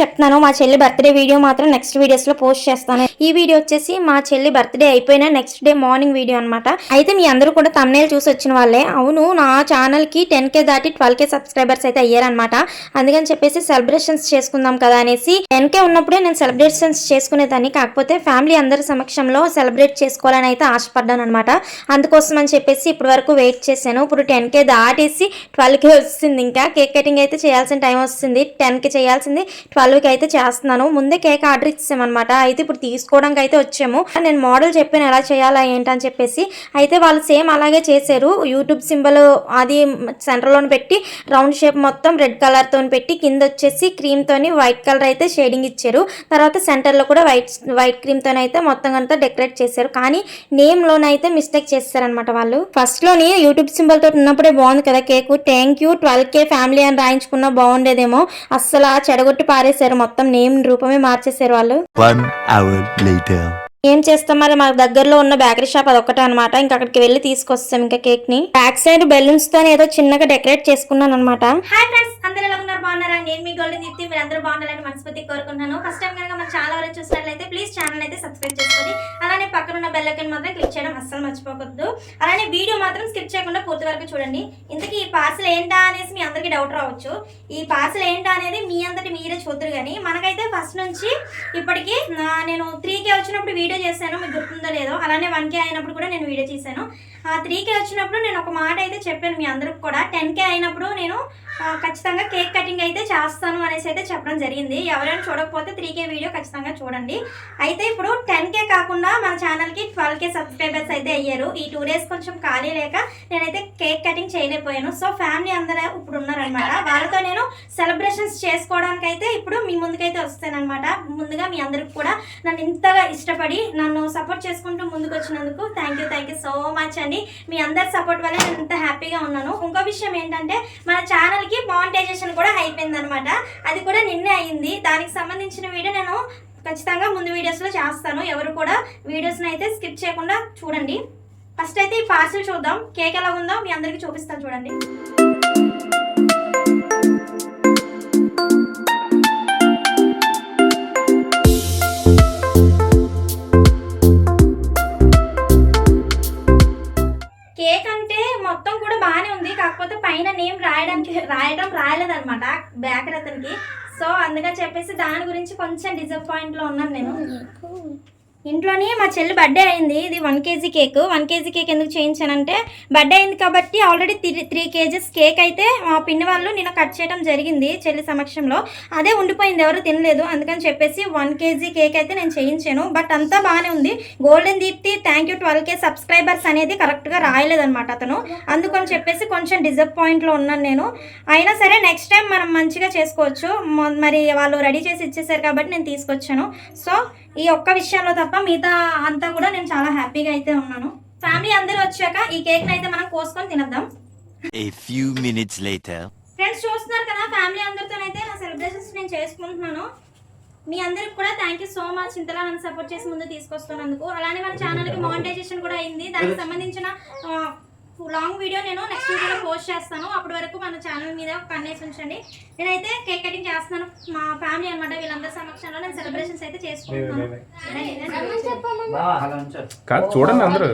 చెప్తున్నాను. మా చెల్లి బర్త్డే వీడియో మాత్రం నెక్స్ట్ వీడియోస్లో పోస్ట్ చేస్తాను. ఈ వీడియో వచ్చేసి మా చెల్లి బర్త్డే అయిపోయిన నెక్స్ట్ డే మార్నింగ్ వీడియో అనమాట అయితే మీ అందరూ కూడా తమ్నేల్ చూసి వచ్చిన వాళ్ళే. అవును నా ఛానల్కి టెన్ కే దాటి ట్వెల్వ్ కే సబ్స్క్రైబర్స్ అయితే అయ్యారనమాట అందుకని చెప్పేసి సెలబ్రేషన్స్ చేసుకుందాం కదా అనేసి టెన్ కే ఉన్నప్పుడే నేను సెలబ్రేషన్స్ చేసుకునేదాన్ని. కాకపోతే ఫ్యామిలీ అందరి సమక్షంలో సెలబ్రేట్ చేసుకోవాలని అయితే ఆశపడ్డాను అనమాట అందుకోసం అని చెప్పేసి ఇప్పటి వరకు వెయిట్ చేశాను. ఇప్పుడు టెన్ కే దాటేసి ట్వెల్వ్ కే వస్తుంది ఇంకా. కేక్ కటింగ్ అయితే చేయాల్సిన టైం వస్తుంది. టెన్ కే చేయాల్సింది ట్వెల్వ్ వాళ్ళకి అయితే చేస్తున్నాను. ముందే కేక్ ఆర్డర్ ఇచ్చామన్నమాట అయితే ఇప్పుడు తీసుకోవడానికి అయితే వచ్చాము. నేను మోడల్ చెప్పాను ఎలా చేయాలా ఏంటని చెప్పేసి. అయితే వాళ్ళు సేమ్ అలాగే చేశారు. యూట్యూబ్ సింబల్ అది సెంటర్లోని పెట్టి రౌండ్ షేప్ మొత్తం రెడ్ కలర్ తోని పెట్టి కింద వచ్చేసి క్రీమ్ తోని వైట్ కలర్ అయితే షేడింగ్ ఇచ్చారు. తర్వాత సెంటర్లో కూడా వైట్ వైట్ క్రీమ్ అయితే మొత్తం అంతా డెకరేట్ చేశారు. కానీ నేమ్ లోనైతే మిస్టేక్ చేస్తారనమాట వాళ్ళు. ఫస్ట్లోని యూట్యూబ్ సింబల్ తోటి ఉన్నప్పుడే బాగుంది కదా cake. Thank you twelve K family అని రాయించుకున్నా బాగుండేదేమో. అస్సలు ఆ చెడగొట్టి మార్చేశారు మొత్తం నేమ్ రూపమే మార్చేశారు వాళ్ళు. ఏం చేస్తాం? మరి మాకు దగ్గరలో ఉన్న బేకరీ షాప్ అదొక్కటే అనమాట ఇంకా అక్కడికి వెళ్ళి తీసుకొస్తాం ఇంకా కేక్ని బ్యాక్ సైడ్ బెలూన్స్తో ఏదో చిన్నగా డెకరేట్ చేసుకున్నాను అనమాట హాయ్ ఫ్రెండ్స్ అందరూ ఎలా ఉన్నారు? బాగున్నారా? నేను మీ గోల్డ్ దీప్తి. మీరు అందరూ బాగుండాలని మనస్ఫూర్తి కోరుకుంటున్నాను. ఫస్ట్ టైం కనుక మన చాలా వరకు చూసినట్లయితే ప్లీజ్ ఛానల్ అయితే సబ్స్క్రైబ్ చేసుకోండి అలానే పక్కన ఉన్న బెల్ ఐకన్ మాత్రం క్లిక్ చేయడం అస్సలు మర్చిపోకూడదు. అలానే వీడియో మాత్రం స్కిప్ చేయకుండా పూర్తి వరకు చూడండి. ఇంతకీ ఈ పార్సల్ ఏంటా అనేసి మీ అందరికీ డౌట్ రావచ్చు. ఈ పార్సల్ ఏంటా అనేది మీ అంతటి మీరే చూద్దరు కానీ మనకైతే ఫస్ట్ నుంచి ఇప్పటికి నేను త్రీకే వచ్చినప్పుడు వీడియో చేశాను మీకు గుర్తుందో లేదో అలానే వన్ కే అయినప్పుడు కూడా నేను వీడియో చేశాను. ఆ త్రీ కే వచ్చినప్పుడు నేను ఒక మాట అయితే చెప్పాను మీ అందరికి కూడా. టెన్ కే అయినప్పుడు నేను ఖచ్చితంగా కేక్ కటింగ్ అయితే చేస్తాను అనేసి అయితే చెప్పడం జరిగింది. ఎవరైనా చూడకపోతే త్రీ కే వీడియో ఖచ్చితంగా చూడండి. అయితే ఇప్పుడు టెన్ కే కాకుండా మన ఛానల్కి ట్వెల్వ్ కే సబ్స్క్రైబర్స్ అయితే అయ్యారు. ఈ టూ డేస్ కొంచెం ఖాళీ లేక నేనైతే కేక్ కటింగ్ చేయలేకపోయాను. సో ఫ్యామిలీ అందరూ ఇప్పుడు ఉన్నారనమాట వాళ్ళతో నేను సెలబ్రేషన్స్ చేసుకోవడానికి అయితే ఇప్పుడు మీ ముందుకైతే వస్తానన్నమాట. ముందుగా మీ అందరికి కూడా నన్ను ఇంతగా ఇష్టపడి నన్ను సపోర్ట్ చేసుకుంటూ ముందుకు వచ్చినందుకు thank you thank you so much అండి. మీ అందరి సపోర్ట్ వల్ల నేను ఇంత హ్యాపీగా ఉన్నాను. ఇంకో విషయం ఏంటంటే మన ఛానల్ ఛానల్కి మానిటైజేషన్ కూడా అయిపోయింది అనమాట అది కూడా నిన్నే అయింది. దానికి సంబంధించిన వీడియో నేను ఖచ్చితంగా ముందు వీడియోస్లో చేస్తాను. ఎవరు కూడా వీడియోస్ని అయితే స్కిప్ చేయకుండా చూడండి. ఫస్ట్ అయితే ఈ పార్సిల్ చూద్దాం. కేక్ ఎలా ఉందో మీ అందరికీ చూపిస్తాను చూడండి. పైన నేమ్ రాయడానికి రాయడం రాయలేదన్నమాట బేకర్ అతనికి. సో అందుకని చెప్పేసి దాని గురించి కొంచెం డిసప్పాయింట్లో ఉన్నాను నేను. ఇంట్లోనే మా చెల్లి బర్త్డే అయింది. ఇది one KG cake one KG cake ఎందుకు చేయించానంటే బర్త్డే అయింది కాబట్టి already three three KGs cake అయితే మా పిన్ని వాళ్ళు నిన్న కట్ చేయడం జరిగింది చెల్లి సమక్షంలో. అదే ఉండిపోయింది ఎవరు తినలేదు. అందుకని చెప్పేసి వన్ కేజీ కేక్ అయితే నేను చేయించాను. బట్ అంతా బాగానే ఉంది. Golden Deepti thank you twelve K subscribers అనేది కరెక్ట్గా రాయలేదనమాట అతను. అందుకని చెప్పేసి కొంచెం డిసప్పాయింట్లో ఉన్నాను నేను. అయినా సరే నెక్స్ట్ టైం మనం మంచిగా చేసుకోవచ్చు. మరి వాళ్ళు రెడీ చేసి ఇచ్చేసారు కాబట్టి నేను తీసుకొచ్చాను. సో ఈ ఒక్క విషయంలో తప్ప మిగతా అంతా కూడా నేను చాలా హ్యాపీగా అయితే ఉన్నాను. ఫ్యామిలీ అందరూ వచ్చాక ఈ కేక్ని అయితే మనం కోసుకొని తినద్దాం. ఫ్రెండ్స్ చూస్తున్నారు కదా ఫ్యామిలీ అందరితోనైతే నా సెలబ్రేషన్స్ నేను చేసుకుంటున్నాను. మీ అందరికి కూడా థ్యాంక్ యూ సో మచ్ ఇంతలా నన్ను సపోర్ట్ చేసి ముందు తీసుకొస్తున్నందుకు. అలానే మన ఛానల్కి మానిటైజేషన్ కూడా అయింది. దానికి సంబంధించిన లాంగ్ వీడియో నేను నెక్స్ట్ వీడియోలో పోస్ట్ చేస్తాను. అప్పటి వరకు మన ఛానల్ మీద ఒక కన్నేసి ఉంచండి. నేనైతే కేక్ కటింగ్ చేస్తున్నాను. మా ఫ్యామిలీ అన్నమాట వీళ్ళందరి సమక్షంలో నేను సెలబ్రేషన్స్ అయితే చేసుకుంటున్నాను. చూడండి అందరూ.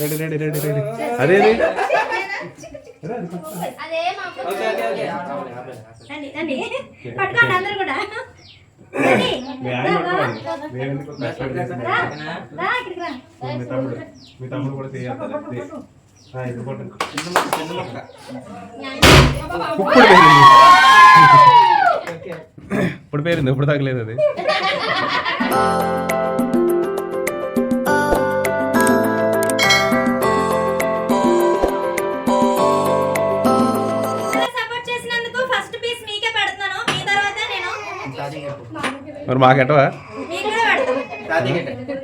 రెడీ రెడీ రెడీ రెడీ అదే పట్టుకోండి అందరూ కూడా. మీ తమ్ముడు మీ తమ్ముడు కూడా చేయాలి ఇప్పుడు పేరింది ఇప్పుడు తగ్గలేదు అది మరి మాకెట్టవా మీకు కూడా పెడతాను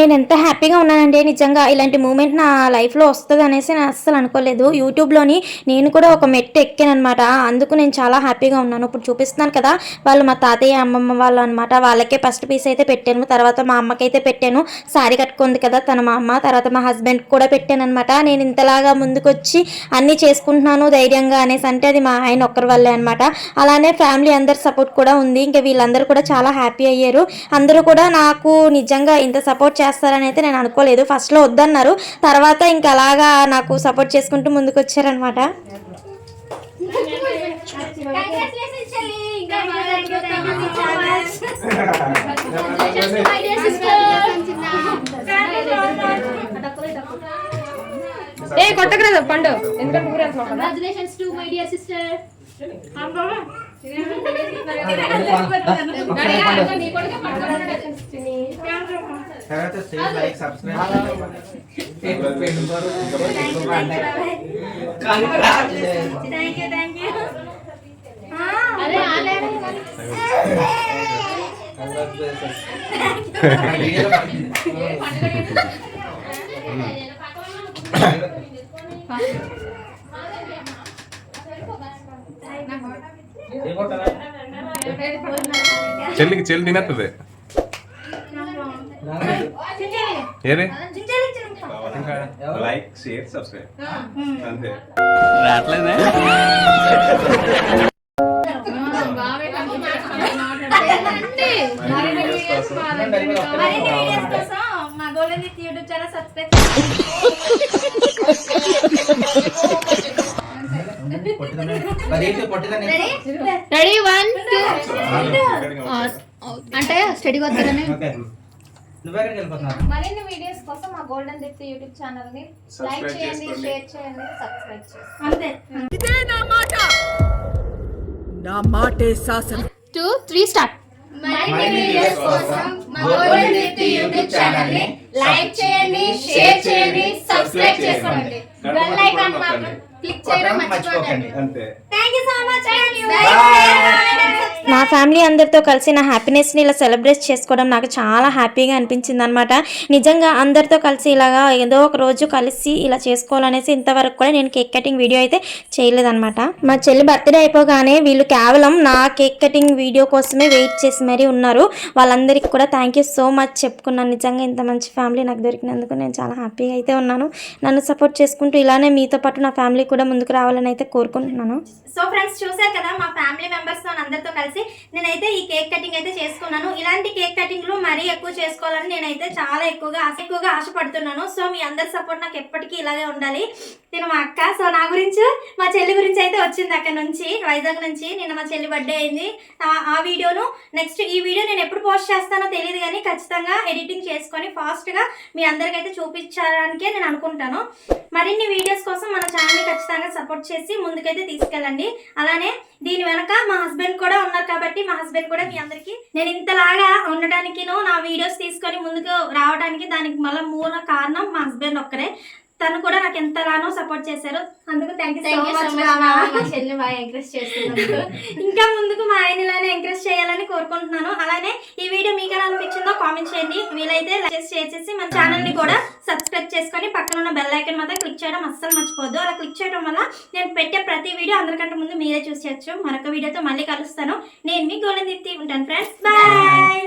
నేను ఎంత హ్యాపీగా ఉన్నానంటే నిజంగా ఇలాంటి మూమెంట్ నా లైఫ్లో వస్తుంది అనేసి నేను అస్సలు అనుకోలేదు. యూట్యూబ్లోని నేను కూడా ఒక మెట్టు ఎక్కాను అనమాట అందుకు నేను చాలా హ్యాపీగా ఉన్నాను. ఇప్పుడు చూపిస్తున్నాను కదా వాళ్ళు మా తాతయ్య అమ్మమ్మ వాళ్ళు అనమాట వాళ్ళకే ఫస్ట్ పీస్ అయితే పెట్టాను. తర్వాత మా అమ్మకైతే పెట్టాను. సారీ కట్టుకుంది కదా తన మా అమ్మ. తర్వాత మా హస్బెండ్ కూడా పెట్టాను అనమాట నేను ఇంతలాగా ముందుకొచ్చి అన్నీ చేసుకుంటున్నాను ధైర్యంగా అనేసి అంటే అది మా ఆయన ఒక్కరి వల్లే అనమాట అలానే ఫ్యామిలీ అందరి సపోర్ట్ కూడా ఉంది. ఇంకా వీళ్ళందరూ కూడా చాలా హ్యాపీ అయ్యారు. అందరూ కూడా నాకు నిజంగా ఇంత సపోర్ట్ చేస్తారని అయితే నేను అనుకోలేదు. ఫస్ట్లో వద్దన్నారు. తర్వాత ఇంకా అలాగా నాకు సపోర్ట్ చేసుకుంటూ ముందుకు వచ్చారనమాట ఏ కొట్టకరాదు పండు. ఎందుకంటే ఊరేస్తున్నావు కదా Congratulations to my dear sister. Thank you thank you అరే ఆలేడు చెల్లికి చెల్లి తినేస్తుంది ఇంకా లైక్ షేర్ సబ్స్క్రైబ్ అంతే. రావట్లేదా? మరిన్ని వీడియోస్ కోసం మా golden with YouTube channel subscribe ready one two అంటే స్టడీ వస్తారని నువ్వెక్కడికి వెళ్ళిపోతున్నావు? మరిన్ని వీడియోస్ కోసం మా గోల్డెన్ దిప్తి యూట్యూబ్ ఛానల్ని లైక్ చేయండి. షేర్ చేయండి సబ్స్క్రైబ్ చేయండి అంతే. నా మాటే. శాసనం. టూ త్రీ స్టార్ట్ మరిన్ని వీడియోస్ కోసం మా గోల్డెన్ దిప్తి యూట్యూబ్ ఛానల్ని లైక్ చేయండి షేర్ చేయండి సబ్స్క్రైబ్ చేసుకోండి. బెల్ ఐకాన్ మాత్రం క్లిక్ చేయడం మర్చిపోకండి. అంతే. థ్యాంక్ యూ సో మచ్ నా ఫ్యామిలీ అందరితో కలిసి నా హ్యాపీనెస్ని ఇలా సెలబ్రేట్ చేసుకోవడం నాకు చాలా హ్యాపీగా అనిపించింది అనమాట నిజంగా అందరితో కలిసి ఇలాగా ఏదో ఒక రోజు కలిసి ఇలా చేసుకోవాలనేసి ఇంతవరకు కూడా నేను కేక్ కటింగ్ వీడియో అయితే చేయలేదన్నమాట. మా చెల్లి బర్త్డే అయిపోగానే వీళ్ళు కేవలం నా కేక్ కటింగ్ వీడియో కోసమే వెయిట్ చేసి మరీ ఉన్నారు. వాళ్ళందరికీ కూడా థ్యాంక్ యూ సో మచ్ చెప్పుకున్నాను. నిజంగా ఇంత మంచి ఫ్యామిలీ నాకు దొరికినందుకు నేను చాలా హ్యాపీగా అయితే ఉన్నాను. నన్ను సపోర్ట్ చేసుకుంటూ ఇలానే మీతో పాటు నా ఫ్యామిలీ కూడా ముందుకు రావాలని అయితే కోరుకుంటున్నాను. సో ఫ్రెండ్స్ చూసారు కదా మా ఫ్యామిలీ మెంబర్స్ అందరితో కలిసి నేనైతే ఈ కేక్ కటింగ్ అయితే చేసుకున్నాను. ఇలాంటి కేక్ కటింగ్లు మరీ ఎక్కువ చేసుకోవాలని నేనైతే చాలా ఎక్కువగా ఆశ- ఎక్కువగా ఆశపడుతున్నాను. సో మీ అందరి సపోర్ట్ నాకు ఎప్పటికీ ఇలాగే ఉండాలి. నేను మా అక్క. సో నా గురించి మా చెల్లి గురించి అయితే వచ్చింది అక్కడ నుంచి వైజాగ్ నుంచి. నిన్న మా చెల్లి బర్త్డే అయింది. ఆ- వీడియోను నెక్స్ట్ ఈ వీడియో నేను ఎప్పుడు పోస్ట్ చేస్తానో తెలియదు కానీ ఖచ్చితంగా ఎడిటింగ్ చేసుకొని ఫాస్ట్గా మీ అందరికైతే చూపించడానికే నేను అనుకుంటాను. మరిన్ని వీడియోస్ కోసం మన ఛానల్ని ఖచ్చితంగా సపోర్ట్ చేసి ముందుకైతే తీసుకెళ్ళండి. అలానే దీని వెనక మా హస్బెండ్ కూడా ఉన్నారు కాబట్టి మా హస్బెండ్ కూడా మీ అందరికీ నేను ఇంతలాగా ఉండడానికి నా వీడియోస్ తీసుకొని ముందుకు రావడానికి దానికి మళ్ళీ మూల కారణం మా హస్బెండ్ ఒక్కరే. తను కూడా నాకు ఎంతగానో సపోర్ట్ చేశారు. అందుకు థ్యాంక్ యూ చెల్లి బాగా ఎంకరేజ్ చేస్తున్నారు ఇంకా ముందుకు మా ఆయన ఇలానే ఎంకరేజ్ చేయాలని కోరుకుంటున్నాను. అలానే ఈ వీడియో మీకు ఎలా అనిపించిందో కామెంట్ చేయండి. వీలైతే లైక్ షేర్ చేసి మన ఛానల్ని కూడా సబ్స్క్రైబ్ చేసుకొని పక్కన ఉన్న బెల్ ఐకన్ మాత్రం క్లిక్ చేయడం అస్సలు మర్చిపోద్దు అలా క్లిక్ చేయడం వల్ల నేను పెట్టే ప్రతి వీడియో అందరికంటే ముందు మీరే చూసేయచ్చు మరొక వీడియోతో మళ్ళీ కలుస్తాను. నేను మీ దీప్తి ఉంటాను ఫ్రెండ్స్ బాయ్